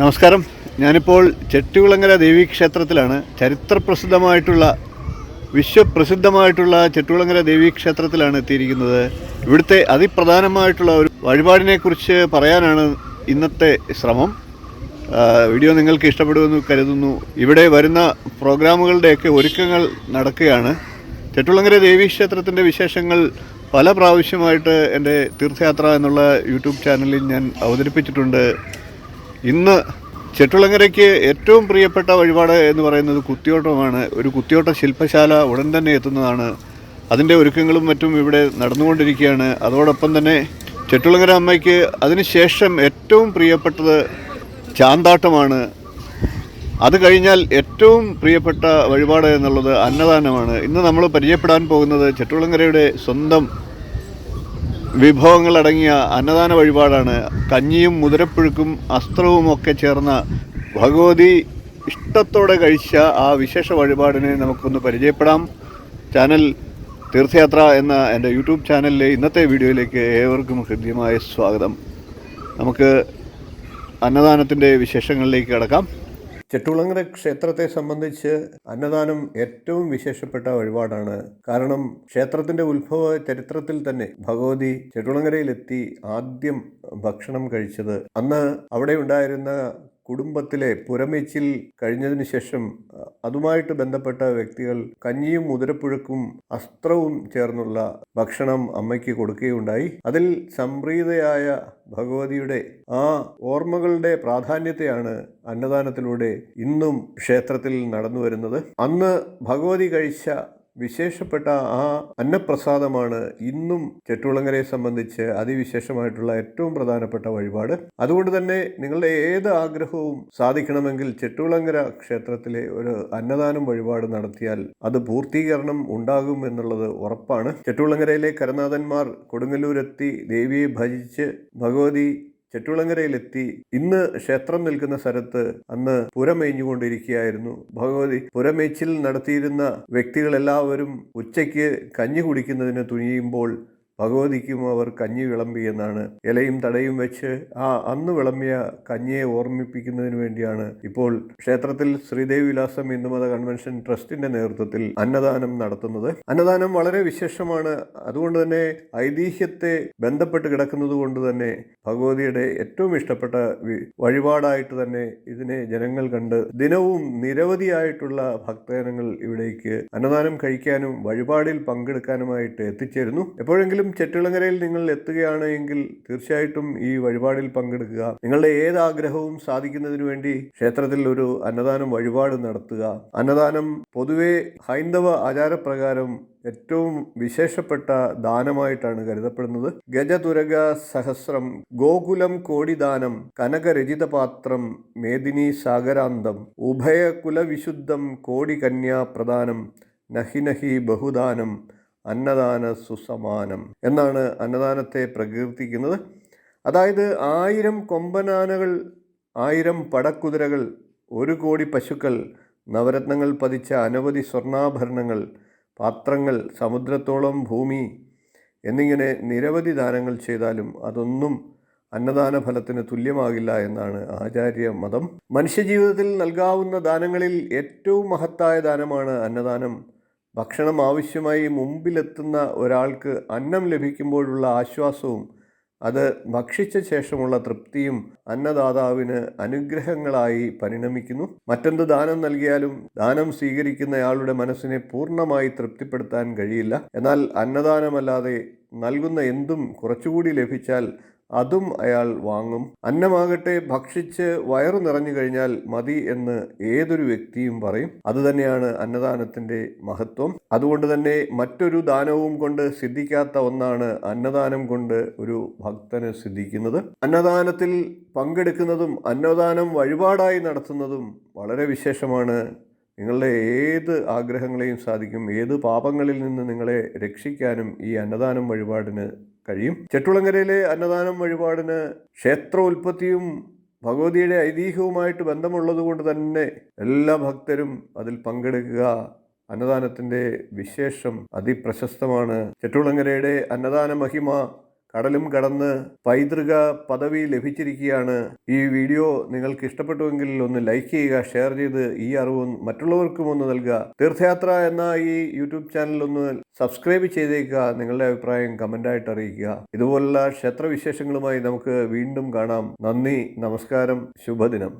നമസ്കാരം. ഞാനിപ്പോൾ ചെട്ടികുളങ്ങര ദേവീക്ഷേത്രത്തിലാണ് ചരിത്രപ്രസിദ്ധമായിട്ടുള്ള വിശ്വപ്രസിദ്ധമായിട്ടുള്ള ചെട്ടികുളങ്ങര ദേവീക്ഷേത്രത്തിലാണ് എത്തിയിരിക്കുന്നത്. ഇവിടുത്തെ അതിപ്രധാനമായിട്ടുള്ള ഒരു വഴിപാടിനെക്കുറിച്ച് പറയാനാണ് ഇന്നത്തെ ശ്രമം. വീഡിയോ നിങ്ങൾക്ക് ഇഷ്ടപ്പെടുമെന്ന് കരുതുന്നു. ഇവിടെ വരുന്ന പ്രോഗ്രാമുകളുടെയൊക്കെ ഒരുക്കങ്ങൾ നടക്കുകയാണ്. ചെട്ടുളങ്ങര ദേവീക്ഷേത്രത്തിന്റെ വിശേഷങ്ങൾ പല പ്രാവശ്യമായിട്ട് എന്റെ തീർത്ഥയാത്ര എന്നുള്ള യൂട്യൂബ് ചാനലിൽ ഞാൻ അവതരിപ്പിച്ചിട്ടുണ്ട്. ഇന്ന് ചെട്ടുളങ്ങരയ്ക്ക് ഏറ്റവും പ്രിയപ്പെട്ട വഴിപാട് എന്ന് പറയുന്നത് കുത്തിയോട്ടമാണ്. ഒരു കുത്തിയോട്ട ശില്പശാല ഉടൻ തന്നെ എത്തുന്നതാണ്. അതിന്റെ ഒരുക്കങ്ങളും മറ്റും ഇവിടെ നടന്നുകൊണ്ടിരിക്കുകയാണ്. അതോടൊപ്പം തന്നെ ചെട്ടുളങ്ങര അമ്മയ്ക്ക് അതിനുശേഷം ഏറ്റവും പ്രിയപ്പെട്ടത് ചാന്താട്ടമാണ്. അത് കഴിഞ്ഞാൽ ഏറ്റവും പ്രിയപ്പെട്ട വഴിപാട് എന്നുള്ളത് അന്നദാനമാണ്. ഇന്ന് നമ്മൾ പരിചയപ്പെടാൻ പോകുന്നത് ചെട്ടുളങ്ങരയുടെ സ്വന്തം വിഭവങ്ങളടങ്ങിയ അന്നദാന വഴിപാടാണ്. കഞ്ഞിയും മുതിരപ്പുഴുക്കും അസ്ത്രവും ഒക്കെ ചേർന്ന ഭഗവതി ഇഷ്ടത്തോടെ കഴിച്ച ആ വിശേഷ വഴിപാടിനെ നമുക്കൊന്ന് പരിചയപ്പെടാം. ചാനൽ തീർത്ഥയാത്ര എന്ന എന്റെ യൂട്യൂബ് ചാനലിലെ ഇന്നത്തെ വീഡിയോയിലേക്ക് ഏവർക്കും ഹൃദ്യമായ സ്വാഗതം. നമുക്ക് അന്നദാനത്തിന്റെ വിശേഷങ്ങളിലേക്ക് കടക്കാം. ചെട്ടുളങ്ങര ക്ഷേത്രത്തെ സംബന്ധിച്ച് അന്നദാനം ഏറ്റവും വിശേഷപ്പെട്ട വഴിപാടാണ്. കാരണം ക്ഷേത്രത്തിന്റെ ഉത്ഭവ ചരിത്രത്തിൽ തന്നെ ഭഗവതി ചെട്ടുളങ്ങരയിലെത്തി ആദ്യം ഭക്ഷണം കഴിച്ചത്. അന്ന് അവിടെ ഉണ്ടായിരുന്ന കുടുംബത്തിലെ പുരമേച്ചിൽ കഴിഞ്ഞതിനു ശേഷം അതുമായിട്ട് ബന്ധപ്പെട്ട വ്യക്തികൾ കഞ്ഞിയും മുതിരപ്പുഴക്കും അസ്ത്രവും ചേർന്നുള്ള ഭക്ഷണം അമ്മയ്ക്ക് കൊടുക്കുകയുണ്ടായി. അതിൽ സംപ്രീതയായ ഭഗവതിയുടെ ആ ഓർമ്മകളുടെ പ്രാധാന്യത്തെയാണ് അന്നദാനത്തിലൂടെ ഇന്നും ക്ഷേത്രത്തിൽ നടന്നു വരുന്നത് അന്ന് ഭഗവതി കഴിച്ച വിശേഷപ്പെട്ട ആ അന്നപ്രസാദമാണ് ഇന്നും ചെട്ടുളങ്ങരയെ സംബന്ധിച്ച് അതിവിശേഷമായിട്ടുള്ള ഏറ്റവും പ്രധാനപ്പെട്ട വഴിപാട്. അതുകൊണ്ട് തന്നെ നിങ്ങളുടെ ഏത് ആഗ്രഹവും സാധിക്കണമെങ്കിൽ ചെട്ടുളങ്ങര ക്ഷേത്രത്തിലെ ഒരു അന്നദാനം വഴിപാട് നടത്തിയാൽ അത് പൂർത്തീകരണം ഉണ്ടാകും എന്നുള്ളത് ഉറപ്പാണ്. ചെട്ടുളങ്ങരയിലെ കരനാഥന്മാർ കൊടുങ്ങല്ലൂരെത്തി ദേവിയെ ഭജിച്ച് ഭഗവതി ചെട്ടുളങ്ങരയിലെത്തി. ഇന്ന് ക്ഷേത്രം നിൽക്കുന്ന സ്ഥലത്ത് അന്ന് പുരമേഞ്ഞുകൊണ്ടിരിക്കുകയായിരുന്നു. ഭഗവതി പുരമേച്ചിൽ നടത്തിയിരുന്ന വ്യക്തികളെല്ലാവരും ഉച്ചയ്ക്ക് കഞ്ഞി കുടിക്കുന്നതിന് തുനിയുമ്പോൾ ഭഗവതിക്കും അവർ കഞ്ഞി വിളമ്പി എന്നാണ്. ഇലയും തടയും വെച്ച് ആ അന്ന് വിളമ്പിയ കഞ്ഞിയെ ഓർമ്മിപ്പിക്കുന്നതിന് വേണ്ടിയാണ്. ഇപ്പോൾ ക്ഷേത്രത്തിൽ ശ്രീദേവി വിലാസം ഹിന്ദുമത കൺവെൻഷൻ ട്രസ്റ്റിന്റെ നേതൃത്വത്തിൽ അന്നദാനം നടത്തുന്നത്. അന്നദാനം വളരെ വിശേഷമാണ്. അതുകൊണ്ട് തന്നെ ഐതിഹ്യത്തെ ബന്ധപ്പെട്ട് കിടക്കുന്നത് കൊണ്ട് തന്നെ ഭഗവതിയുടെ ഏറ്റവും ഇഷ്ടപ്പെട്ട വഴിപാടായിട്ട് തന്നെ ഇതിനെ ജനങ്ങൾ കണ്ട് ദിനവും നിരവധിയായിട്ടുള്ള ഭക്തജനങ്ങൾ ഇവിടേക്ക് അന്നദാനം കഴിക്കാനും വഴിപാടിൽ പങ്കെടുക്കാനുമായിട്ട് എത്തിച്ചേരുന്നു. എപ്പോഴെങ്കിലും ചെട്ടിളങ്ങരയിൽ നിങ്ങൾ എത്തുകയാണ് എങ്കിൽ തീർച്ചയായിട്ടും ഈ വഴിപാടിൽ പങ്കെടുക്കുക. നിങ്ങളുടെ ഏത് ആഗ്രഹവും സാധിക്കുന്നതിനു വേണ്ടി ക്ഷേത്രത്തിൽ ഒരു അന്നദാനം വഴിപാട് നടത്തുക. അന്നദാനം പൊതുവെ ഹൈന്ദവ ആചാരപ്രകാരം ഏറ്റവും വിശേഷപ്പെട്ട ദാനമായിട്ടാണ് കരുതപ്പെടുന്നത്. ഗജതുരക സഹസ്രം ഗോകുലം കോടിദാനം കനകരചിത പാത്രം മേദിനി സാഗരാന്തം ഉഭയകുലവിശുദ്ധം കോടി കന്യാ പ്രദാനം നഹി നഹി ബഹുദാനം അന്നദാന സുസമാനം എന്നാണ് അന്നദാനത്തെ പ്രകീർത്തിക്കുന്നത്. അതായത് ആയിരം കൊമ്പനാനകൾ ആയിരം പടക്കുതിരകൾ ഒരു കോടി പശുക്കൾ നവരത്നങ്ങൾ പതിച്ച അനവധി സ്വർണാഭരണങ്ങൾ പാത്രങ്ങൾ സമുദ്രത്തോളം ഭൂമി എന്നിങ്ങനെ നിരവധി ദാനങ്ങൾ ചെയ്താലും അതൊന്നും അന്നദാന ഫലത്തിന് തുല്യമാകില്ല എന്നാണ് ആചാര്യ മതം. മനുഷ്യജീവിതത്തിൽ നൽകാവുന്ന ദാനങ്ങളിൽ ഏറ്റവും മഹത്തായ ദാനമാണ് അന്നദാനം. ഭക്ഷണം ആവശ്യമായി മുമ്പിലെത്തുന്ന ഒരാൾക്ക് അന്നം ലഭിക്കുമ്പോഴുള്ള ആശ്വാസവും അത് ഭക്ഷിച്ച ശേഷമുള്ള തൃപ്തിയും അന്നദാതാവിന് അനുഗ്രഹങ്ങളായി പരിണമിക്കുന്നു. മറ്റെന്ത് ദാനം നൽകിയാലും ദാനം സ്വീകരിക്കുന്നയാളുടെ മനസ്സിനെ പൂർണമായി തൃപ്തിപ്പെടുത്താൻ കഴിയില്ല. എന്നാൽ അന്നദാനമല്ലാതെ നൽകുന്ന എന്തും കുറച്ചുകൂടി ലഭിച്ചാൽ അതും അയാൾ വാങ്ങും. അന്നമാകട്ടെ ഭക്ഷിച്ച് വയറു നിറഞ്ഞു കഴിഞ്ഞാൽ മതി എന്ന് ഏതൊരു വ്യക്തിയും പറയും. അതുതന്നെയാണ് അന്നദാനത്തിന്റെ മഹത്വം. അതുകൊണ്ട് തന്നെ മറ്റൊരു ദാനവും കൊണ്ട് സിദ്ധിക്കാത്ത ഒന്നാണ് അന്നദാനം കൊണ്ട് ഒരു ഭക്തന് സിദ്ധിക്കുന്നത്. അന്നദാനത്തിൽ പങ്കെടുക്കുന്നതും അന്നദാനം വഴിപാടായി നടത്തുന്നതും വളരെ വിശേഷമാണ്. നിങ്ങളുടെ ഏത് ആഗ്രഹങ്ങളെയും സാധിക്കും. ഏത് പാപങ്ങളിൽ നിന്ന് നിങ്ങളെ രക്ഷിക്കാനും ഈ അന്നദാനം വഴിപാടിന് കഴിയും. ചെട്ടുളങ്കരയിലെ അന്നദാനം വഴിപാടിന് ക്ഷേത്രോൽപത്തിയും ഭഗവതിയുടെ ഐതിഹ്യവുമായിട്ട് ബന്ധമുള്ളത് കൊണ്ട് തന്നെ എല്ലാ ഭക്തരും അതിൽ പങ്കെടുക്കുക. അന്നദാനത്തിന്റെ വിശേഷം അതിപ്രശസ്തമാണ്. ചെട്ടുളങ്കരയുടെ അന്നദാന മഹിമ കടലും കടന്ന് പൈതൃക പദവി ലഭിച്ചിരിക്കുകയാണ്. ഈ വീഡിയോ നിങ്ങൾക്ക് ഇഷ്ടപ്പെട്ടുവെങ്കിൽ ഒന്ന് ലൈക്ക് ചെയ്യുക ഷെയർ ചെയ്ത് ഈ അറിവ് മറ്റുള്ളവർക്കും ഒന്ന് നൽകുക. തീർത്ഥയാത്ര എന്ന ഈ യൂട്യൂബ് ചാനൽ ഒന്ന് സബ്സ്ക്രൈബ് ചെയ്തേക്കുക നിങ്ങളുടെ അഭിപ്രായം കമന്റായിട്ട് അറിയിക്കുക. ഇതുപോലുള്ള ക്ഷേത്രവിശേഷങ്ങളുമായി നമുക്ക് വീണ്ടും കാണാം. നന്ദി നമസ്കാരം ശുഭദിനം.